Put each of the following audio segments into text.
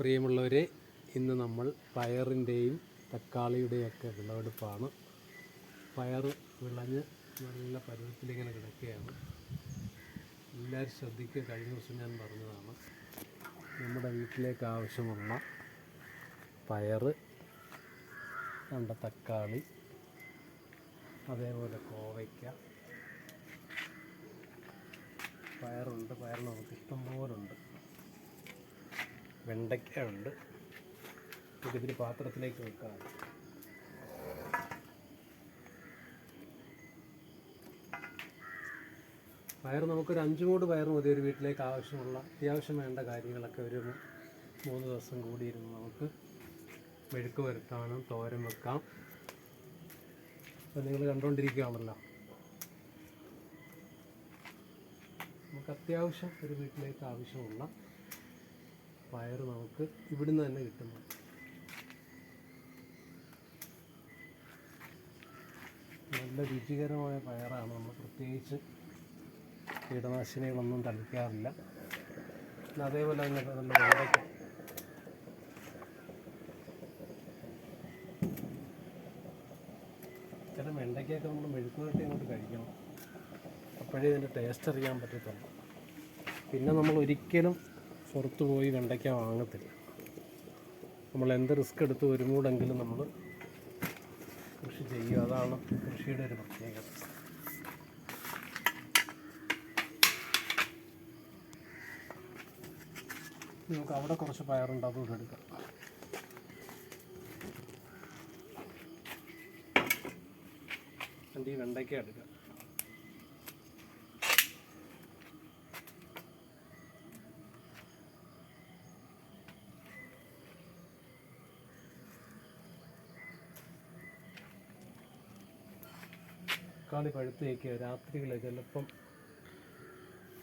പ്രിയമുള്ളവരെ ഇന്ന് നമ്മൾ പയറിന്റെയും തക്കാളിയുടെയൊക്കെ വിളവെടുപ്പാണ്. പയർ വിളഞ്ഞ് നല്ല പരുവത്തിലിങ്ങനെ കിടക്കുകയാണ്. എല്ലാവരും ശ്രദ്ധിക്കുക കഴിഞ്ഞ ദിവസം ഞാൻ പറഞ്ഞതാണ് നമ്മുടെ വീട്ടിലേക്ക് ആവശ്യമുള്ള പയർ നമ്മുടെ തക്കാളി അതേപോലെ കോവയ്ക്ക. പയറുണ്ട് പയർ നമുക്ക് ഇഷ്ടം പോലുണ്ട് വെണ്ടയ്ക്ക ഉണ്ട് ഇതിൽ പാത്രത്തിലേക്ക് വെക്കാം. പയർ നമുക്കൊരു അഞ്ച് മൂട് പയർ മതി. ഒരു വീട്ടിലേക്ക് ആവശ്യമുള്ള അത്യാവശ്യം വേണ്ട കാര്യങ്ങളൊക്കെ ഒരു മൂന്ന് ദിവസം കൂടിയിരുന്ന് നമുക്ക് മെഴുക്ക് വരുത്താനും തോരൻ വെക്കാം. അപ്പോൾ നിങ്ങൾ കണ്ടുകൊണ്ടിരിക്കുകയാണല്ലോ നമുക്ക് അത്യാവശ്യം ഒരു വീട്ടിലേക്ക് ആവശ്യമുള്ള പയർ നമുക്ക് ഇവിടുന്ന് തന്നെ കിട്ടുന്നു. നല്ല രുചികരമായ പയറാണ് നമ്മൾ പ്രത്യേകിച്ച് കീടനാശിനികളൊന്നും തളിക്കാറില്ല. അതേപോലെ തന്നെ നല്ല വെണ്ടയ്ക്ക. ചില വെണ്ടയ്ക്കൊക്കെ നമ്മൾ മെഴുക്കുവരട്ടി അങ്ങോട്ട് കഴിക്കണം. അപ്പോഴേ ഇതിന്റെ ടേസ്റ്റ് അറിയാൻ പറ്റത്തുള്ളൂ. പിന്നെ നമ്മൾ ഒരിക്കലും പുറത്ത് പോയി വെണ്ടയ്ക്ക വാങ്ങത്തില്ല. നമ്മൾ എന്ത് റിസ്ക് എടുത്ത് വരുമ്പോഴെങ്കിലും നമ്മൾ കൃഷി ചെയ്യുക. അതാണ് കൃഷിയുടെ ഒരു പ്രത്യേകത. നമുക്ക് അവിടെ കുറച്ച് പയറുണ്ട് അതുകൂടെ എടുക്കാം. ഈ വെണ്ടയ്ക്ക എടുക്കാം. തക്കാളി പഴുത്ത് വയ്ക്കുക രാത്രികളിൽ ചിലപ്പം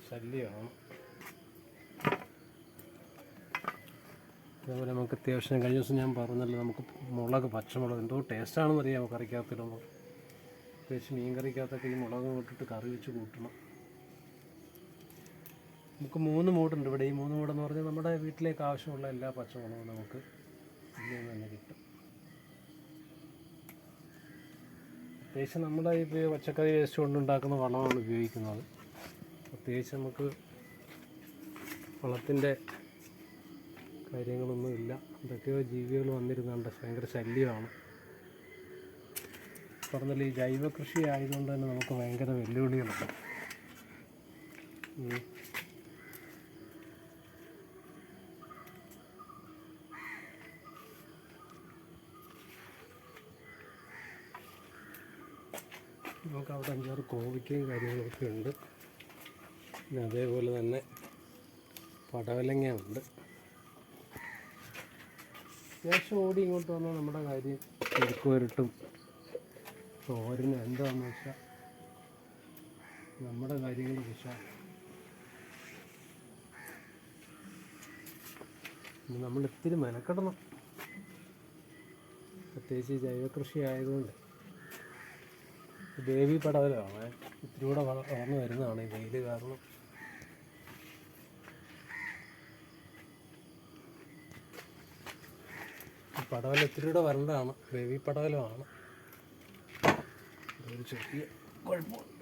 ശല്യമാണ്. അതേപോലെ നമുക്ക് അത്യാവശ്യം കഴിഞ്ഞ ദിവസം ഞാൻ പറഞ്ഞല്ലോ നമുക്ക് മുളക് പച്ചമുളക് എന്തോ ടേസ്റ്റാണെന്ന് അറിയാം കറിക്കകത്തിടുമ്പോൾ. പ്രത്യേകിച്ച് മീൻ കറിക്കകത്തൊക്കെ ഈ മുളക് ഇട്ടിട്ട് കറി വെച്ച് കൂട്ടണം. നമുക്ക് മൂന്ന് മൂടുണ്ട് ഇവിടെ. ഈ മൂന്ന് മൂടെന്ന് പറഞ്ഞാൽ നമ്മുടെ വീട്ടിലേക്ക് ആവശ്യമുള്ള എല്ലാ പച്ചമുളകും നമുക്ക് ഇതിൽ നിന്ന് തന്നെ കിട്ടും. പ്രത്യേകിച്ച് നമ്മുടെ ഈ പച്ചക്കറി വേസ്റ്റ് കൊണ്ടുണ്ടാക്കുന്ന വളമാണ് ഉപയോഗിക്കുന്നത്. പ്രത്യേകിച്ച് നമുക്ക് വളത്തിന്റെ കാര്യങ്ങളൊന്നും ഇല്ല. എന്തൊക്കെയോ ജീവികൾ വന്നിരുന്നുണ്ട്. ഭയങ്കര ശല്യമാണ്. പറഞ്ഞാൽ ഈ ജൈവ കൃഷി ആയതുകൊണ്ട് തന്നെ നമുക്ക് ഭയങ്കര വെല്ലുവിളികളുണ്ട്. നമുക്ക് അവിടെ അഞ്ചാറ് കോവിക്കയും കാര്യങ്ങളൊക്കെ ഉണ്ട്. പിന്നെ അതേപോലെ തന്നെ പടവലങ്ങ ഉണ്ട് അത്യാവശ്യം ഓടി ഇങ്ങോട്ട് വന്നാൽ നമ്മുടെ കാര്യം തിരുക്കുവരട്ടും വരട്ടും തോരനും എന്താണെന്ന് വെച്ചാൽ നമ്മുടെ കാര്യങ്ങൾ വെച്ചാൽ നമ്മൾ ഇത്തിരി മെനക്കെടണം. പ്രത്യേകിച്ച് ജൈവകൃഷി ആയതുകൊണ്ട്. ദേവി പടവലമാണ്. ഇത്തിരി കൂടെ വള- വളർന്നു വരുന്നതാണ് ഈ വെയിൽ കാരണം. ഈ പടവല ഇത്തിരി കൂടെ വരേണ്ടതാണ്. ദേവി പടവലമാണ്. ഒരു ചെറിയ കുഴപ്പമുണ്ട്.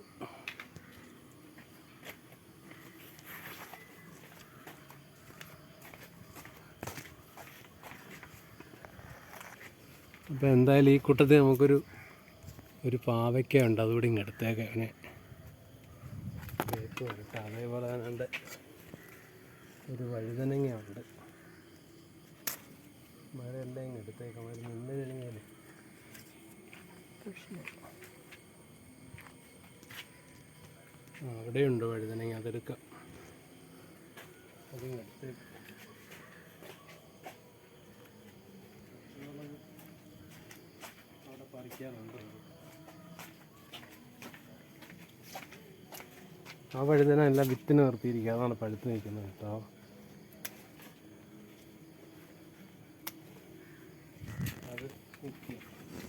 അപ്പോൾ എന്തായാലും ഈ കൂട്ടത്തിൽ നമുക്കൊരു ഒരു പാവയ്ക്ക ഉണ്ട് അതുകൂടി ഇങ്ങ് അതിനെ വേപ്പ് വരട്ടെ. അതേപോലെ തന്നെ ഒരു വഴുതനങ്ങ ഉണ്ട്. മഴ എല്ലാം ഇങ്ങ് എടുത്തേക്കാം. ഒരു നിന്ന് അവിടെയുണ്ട് വഴുതനങ്ങ. അതെടുക്കാം. അതിങ്ങ് എടുത്തേക്ക്. അവിടെ പറിക്കാനുണ്ട്. ആ വഴുതന എല്ലാം വിത്തിന് നിർത്തിയിരിക്കുക അതാണ് പഴുത്ത് നിൽക്കുന്നത് കേട്ടോ.